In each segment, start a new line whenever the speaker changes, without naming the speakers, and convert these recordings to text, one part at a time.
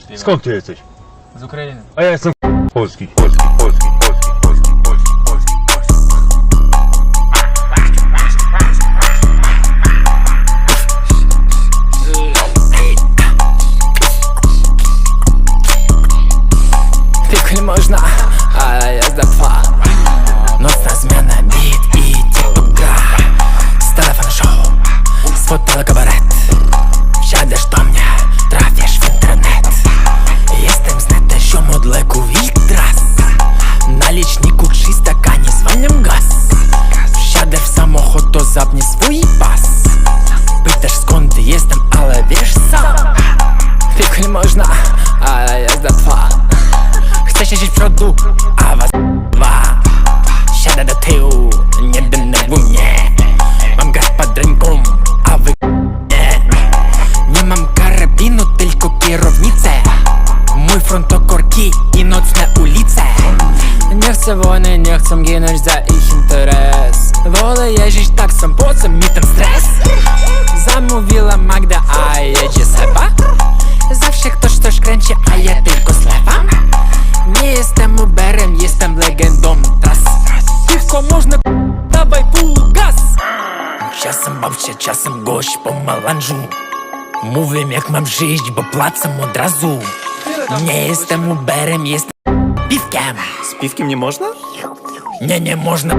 śpiewa.
Skąd ty jesteś?
Z Ukrainy.
A ja jestem polski. Polski, polski, polski, polski, polski, polski, polski.
Tylko nie można, ale jazda trwa Nocna zmiana, beat i TikTok gra Z telefonu show, z fotela zapnij swój pas. Pytasz skąd jestem, ale wiesz sam Tylko nie można, ale jazda trwa Chcę siedzieć w przodu, a was dwa. Siada do tyłu, nie denerwuj mnie Mam gaz pod ręką, a wy nie. Nie mam karabinu, tylko kierownicę. Mój front to korki i nocne ulice. Nie chcę wojny, nie chcę ginąć za ich interes Wolę jeździć tak sam, po co mi ten stres? Zamówiła Magda, a jedzie Seba Zawsze ktoś coś kręci, a ja tylko zlewam Nie jestem Uberem, jestem legendą tras. Piwko można, k***, dawaj pół gaz. Czasem babcia, czasem gość po melanżu Mówię jak mam żyć, bo płacę od razu. Nie jestem Uberem, jestem piwkiem.
Z piwkiem nie można?
Nie, nie można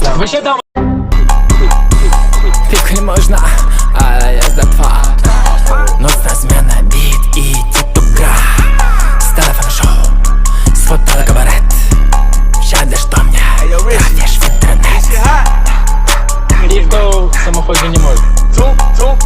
Вообще
там
Пикой можно, а я за два. Нужна смена бит и титуга С телефона шоу, с фотоаппарат Жады, что мне тратишь в интернет. Никто самоходный
не может. Тум, тум,